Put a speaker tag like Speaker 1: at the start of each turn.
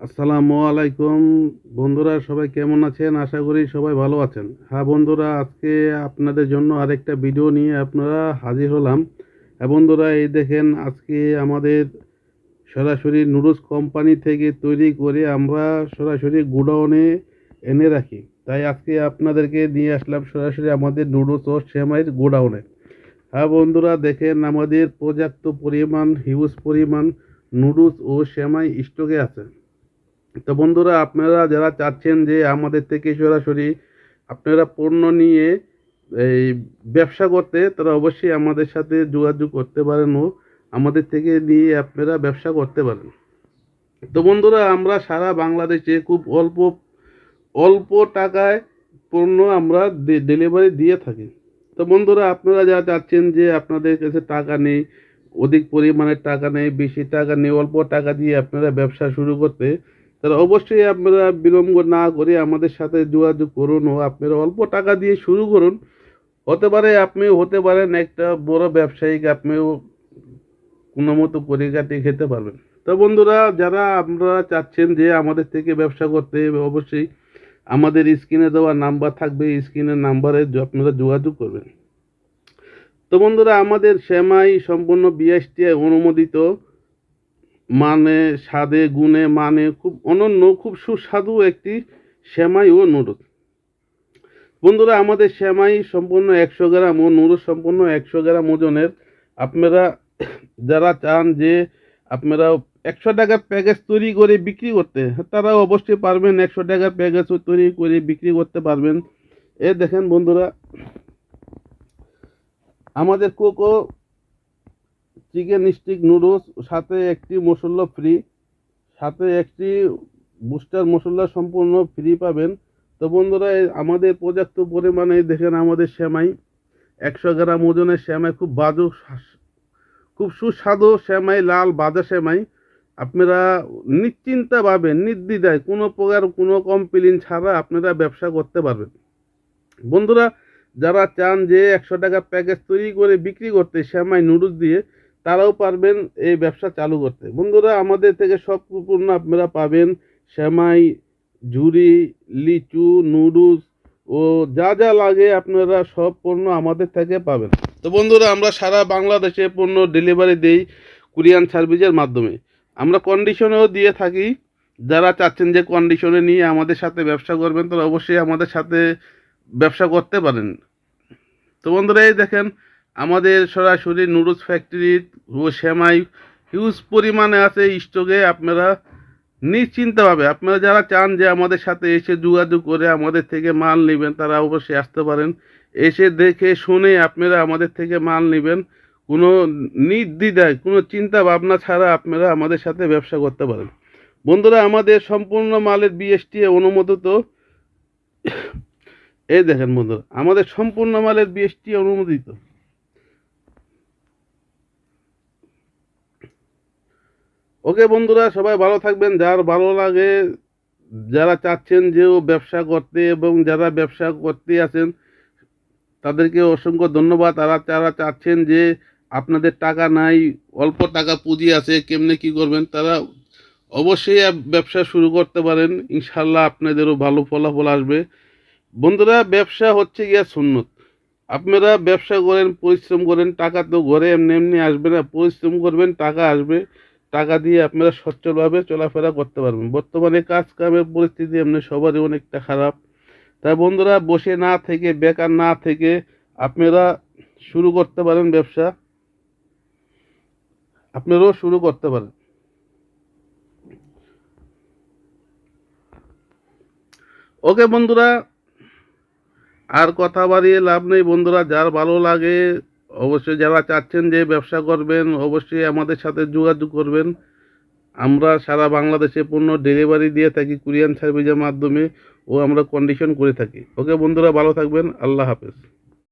Speaker 1: আসসালামু আলাইকুম। বন্ধুরা, সবাই কেমন আছেন? আশা করি সবাই ভালো আছেন। হ্যাঁ বন্ধুরা, আজকে আপনাদের জন্য আরেকটা ভিডিও নিয়ে আপনারা হাজির হলাম। হ্যাঁ বন্ধুরা, এই দেখেন আজকে আমাদের সরাসরি নুডলস কোম্পানি থেকে তৈরি করে আমরা সরাসরি গোডাউনে এনে রাখি। তাই আজকে আপনাদেরকে নিয়ে আসলাম সরাসরি আমাদের নুডলস ও সেমাইয়ের গোডাউনে। হ্যাঁ বন্ধুরা, দেখেন আমাদের পর্যাপ্ত পরিমাণ হিউজ পরিমাণ নুডলস ও সেমাই স্টকে আছে। তো বন্ধুরা, আপনারা যারা চাচ্ছেন যে আমাদের থেকে সরাসরি আপনারা পণ্য নিয়ে এই ব্যবসা করতে, তারা অবশ্যই আমাদের সাথে যোগাযোগ করতে পারেন ও আমাদের থেকে নিয়ে আপনারা ব্যবসা করতে পারেন। তো বন্ধুরা, আমরা সারা বাংলাদেশে খুব অল্প অল্প টাকায় পণ্য আমরা ডেলিভারি দিয়ে থাকি। তো বন্ধুরা, আপনারা যারা চাচ্ছেন যে আপনাদের কাছে টাকা নেই, অধিক পরিমাণের টাকা নেই, বেশি টাকা নেই, অল্প টাকা দিয়ে আপনারা ব্যবসা শুরু করতে তাহলে অবশ্যই আপনারা বিলম্ব না করে আমাদের সাথে যোগাযোগ করুন ও আপনারা অল্প টাকা দিয়ে শুরু করুন। হতে পারে আপনিও হতে পারেন, একটা বড় ব্যবসায়িক আপনিও কোনো মতো করে কাটিয়ে খেতে পারবেন। তো বন্ধুরা, যারা আপনারা চাচ্ছেন যে আমাদের থেকে ব্যবসা করতে, অবশ্যই আমাদের স্ক্রিনে দেওয়া নাম্বার থাকবে স্ক্রিনের নাম্বারে আপনারা যোগাযোগ করবেন। তো বন্ধুরা, আমাদের সেমাই সম্পূর্ণ বিএসটি অনুমোদিত। মানে স্বাদে, গুণে মানে খুব অনন্য, খুব সুস্বাদু একটি সেমাই ও নুডলস বন্ধুরা, আমাদের সেমাই সম্পূর্ণ একশো গ্রাম ও নুডলস সম্পূর্ণ একশো গ্রাম ওজনের। আপনারা যারা চান যে আপনারা একশো টাকার প্যাকেজ তৈরি করে বিক্রি করতে, তারা অবশ্যই পারবেন একশো টাকার প্যাকেজ তৈরি করে বিক্রি করতে পারবেন। এ দেখেন বন্ধুরা, আমাদের কোকো চিকেন স্টিক নুডলস, সাথে একটি মশলা ফ্রি, সাথে একটি বুস্টার মশলা সম্পূর্ণ ফ্রি পাবেন। তো বন্ধুরা আমাদের পর্যাপ্ত পরিমাণে দেখেন আমাদের সেমাই, একশো গ্রাম ওজনের সেমাই, খুব বাজু খুব সুস্বাদু সেমাই, লাল বাজা সেমাই। আপনারা নিশ্চিন্তা পাবেন নির্দ্বিধায় কোনো প্রকার কোনো কমপ্লেন ছাড়া আপনারা ব্যবসা করতে পারবেন। বন্ধুরা, যারা চান যে একশো টাকা প্যাকেজ তৈরি করে বিক্রি করতে সেমাই নুডলস দিয়ে তারাও পারবেন এই ব্যবসা চালু করতে। বন্ধুরা, আমাদের থেকে সব পণ্য আপনারা পাবেন। সেমাই ঝুড়ি লিচু, নুডলস ও যা যা লাগে আপনারা সব পণ্য আমাদের থেকে পাবেন। তো বন্ধুরা, আমরা সারা বাংলাদেশে পণ্য ডেলিভারি দেই কুরিয়ান সার্ভিসের মাধ্যমে। আমরা কন্ডিশনেও দিয়ে থাকি। যারা চাচ্ছেন যে কন্ডিশনে নিয়ে আমাদের সাথে ব্যবসা করবেন, তারা অবশ্যই আমাদের সাথে ব্যবসা করতে পারেন। তো বন্ধুরা, এই দেখেন আমাদের সরাসরি নুডলস ফ্যাক্টরি ও সেমাই হিউজ পরিমাণে আছে স্টকে আপনারা নিশ্চিন্তভাবে আপনারা যারা চান যে আমাদের সাথে এসে যোগাযোগ করে আমাদের থেকে মাল নেবেন, তারা অবশ্যই আসতে পারেন। এসে দেখে শুনে আপনারা আমাদের থেকে মাল নেবেন। কোনো নির্দ্বিধায়, কোনো চিন্তা ভাবনা ছাড়া আপনারা আমাদের সাথে ব্যবসা করতে পারেন। বন্ধুরা, আমাদের সম্পূর্ণ মালের বিএসটি অনুমোদিত। এই দেখেন বন্ধুরা, আমাদের সম্পূর্ণ মালের বিএসটি অনুমোদিত। ওকে বন্ধুরা, সবাই ভালো থাকবেন। যার ভালো লাগে, যারা চাচ্ছেন যে ও ব্যবসা করতে এবং যারা ব্যবসা করতে আছেন, তাদেরকে অসংখ্য ধন্যবাদ। তারা, যারা চাচ্ছেন যে আপনাদের টাকা নাই, অল্প টাকা পুঁজি আছে, কেমনে কি করবেন, তারা অবশ্যই ব্যবসা শুরু করতে পারেন। ইনশাল্লাহ আপনাদেরও ভালো ফলাফল আসবে। বন্ধুরা, ব্যবসা হচ্ছে গিয়া সুন্নত। আপনারা ব্যবসা করেন, পরিশ্রম করেন, টাকা তো ঘরে এমনি এমনি আসবে না। পরিশ্রম করবেন, টাকা আসবে। টাকা দিয়ে আপনারা সচ্ছলভাবে চলাফেরা করতে পারবেন। বর্তমানে কাজ কামের পরিস্থিতি এমনি সবারই অনেকটা খারাপ। তাই বন্ধুরা, বসে না থেকে, বেকার না থেকে আপনারা শুরু করতে পারেন ব্যবসা। আপনারাও শুরু করতে পারেন। ওকে বন্ধুরা, আর কথা বাড়িয়ে লাভ নেই বন্ধুরা, যার ভালো লাগে অবশ্যই যারা চাচ্ছেন যে ব্যবসা করবেন, অবশ্যই আমাদের সাথে যোগাযোগ করবেন। আমরা সারা বাংলাদেশে পণ্য ডেলিভারি দিয়ে থাকি কুরিয়ান সার্ভিসের মাধ্যমে ও আমরা কন্ডিশন করে থাকি। ওকে বন্ধুরা, ভালো থাকবেন। আল্লাহ হাফেজ।